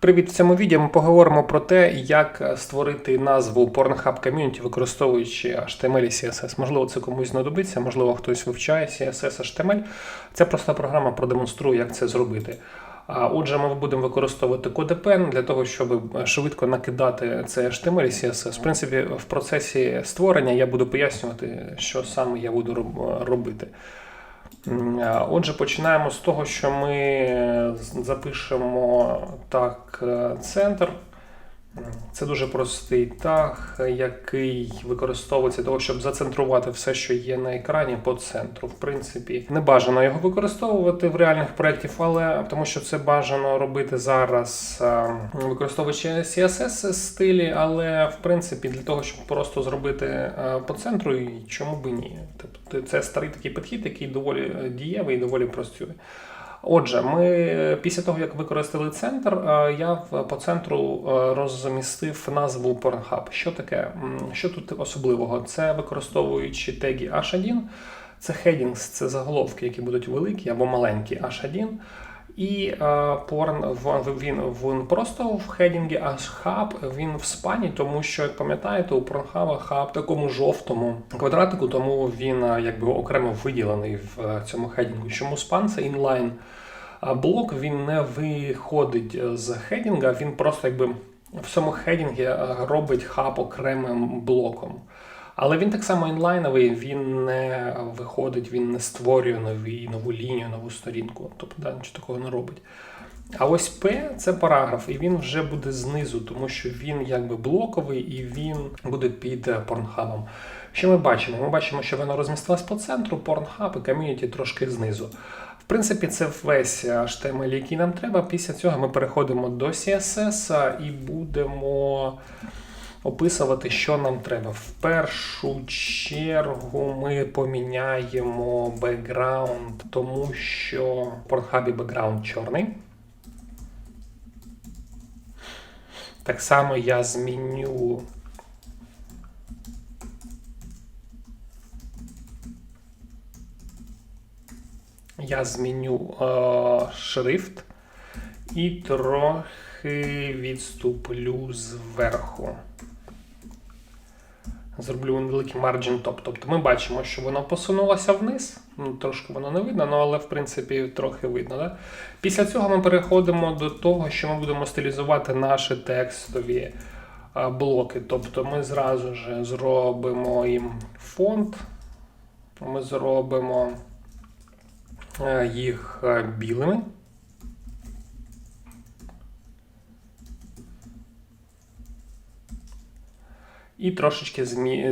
Привіт! В цьому відео ми поговоримо про те, як створити назву Pornhub Community, використовуючи HTML і CSS. Можливо, це комусь знадобиться, можливо, хтось вивчає CSS, HTML. Це проста програма продемонструє, як це зробити. Отже, ми будемо використовувати CodePen для того, щоб швидко накидати це HTML і CSS. В принципі, в процесі створення я буду пояснювати, що саме я буду робити. А, Отже, починаємо з того, що ми е, запишемо так е, центр. Це дуже простий таг, який використовується того, щоб зацентрувати все, що є на екрані по центру. В принципі, не бажано його використовувати в реальних проєктів, але тому що це бажано робити зараз, використовуючи CSS стилі, але в принципі для того, щоб просто зробити по центру, і чому би ні. Тобто це старий такий підхід, який доволі е, дієвий і доволі працює. Отже, ми після того, як використали центр, е, я по центру е, розмістив назву Pornhub. Що таке? Що тут особливого? Це використовуючи теги H1, це хедінгс, це заголовки, які будуть великі або маленькі H1. І е, порн він, він просто в хедінгі, а хаб він в спані, тому що, як пам'ятаєте, у Pornhub хаб такому жовтому квадратику, тому він е, якби окремо виділений в е, цьому хедінгу. Чому спан це інлайн блок? він не виходить з хедінга, він просто якби в цьому хедінгі робить хаб окремим блоком. Але він так само інлайновий, він не виходить, він не створює нові, нову лінію, нову сторінку. Тобто да, нічого такого не робить. А ось P це параграф, і він вже буде знизу, тому що він якби блоковий і він буде під порнхабом. Що ми бачимо? Ми бачимо, що воно розмістилось по центру, порнхаб і ком'юніті трошки знизу. В принципі, це весь HTML, який нам треба. Після цього ми переходимо до CSS і будемо описувати, що нам треба. В першу чергу ми поміняємо бекграунд, тому що в Pornhub бекграунд чорний. Так само я зміню. Я зміню е, шрифт і трохи відступлю зверху. Зроблю невеликий margin top. Тобто ми бачимо, що воно посунулося вниз. Ну, трошки воно не видно, ну, але в принципі трохи видно. Да? Після цього ми переходимо до того, що ми будемо стилізувати наші текстові блоки. Тобто ми зразу ж зробимо їм фонд, ми зробимо е, їх е, білими. І трошечки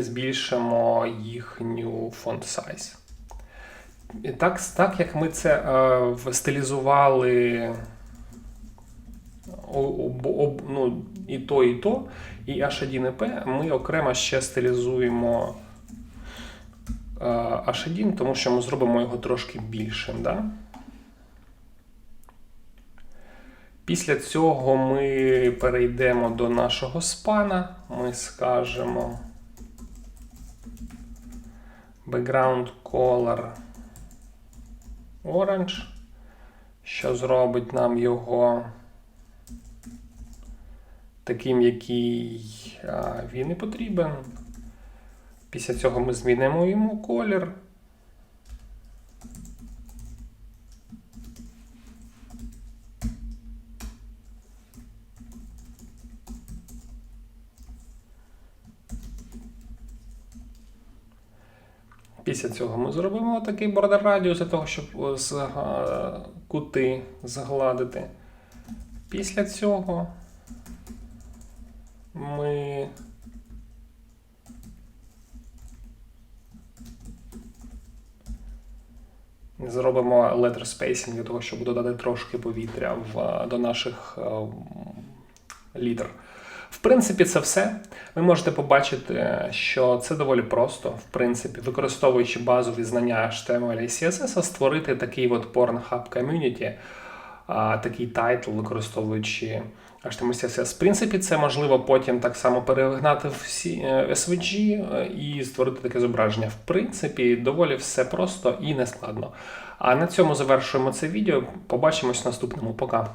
збільшимо їхню фонд size. Так, так як ми це е, стилізували об, об, ну, і то, і то, і H1 і P, ми окремо ще стилізуємо е, H1, тому що ми зробимо його трошки більшим. Да? Після цього ми перейдемо до нашого спана. Ми скажемо background color orange, що зробить нам його таким, який він і потрібен. Після цього ми змінимо йому колір. Після цього ми зробимо такий бордер радіус для того, щоб е, кути загладити. Після цього ми зробимо letter spacing для того, щоб додати трошки повітря в, до наших е, літер. В принципі, це все. Ви можете побачити, що це доволі просто, в принципі, використовуючи базові знання HTML і CSS, створити такий от Pornhub Community, такий тайтл, використовуючи HTML CSS. В принципі, це можливо потім так само перегнати в е, SVG е, і створити таке зображення. В принципі, доволі все просто і нескладно. А на цьому завершуємо це відео. Побачимось в наступному. Пока.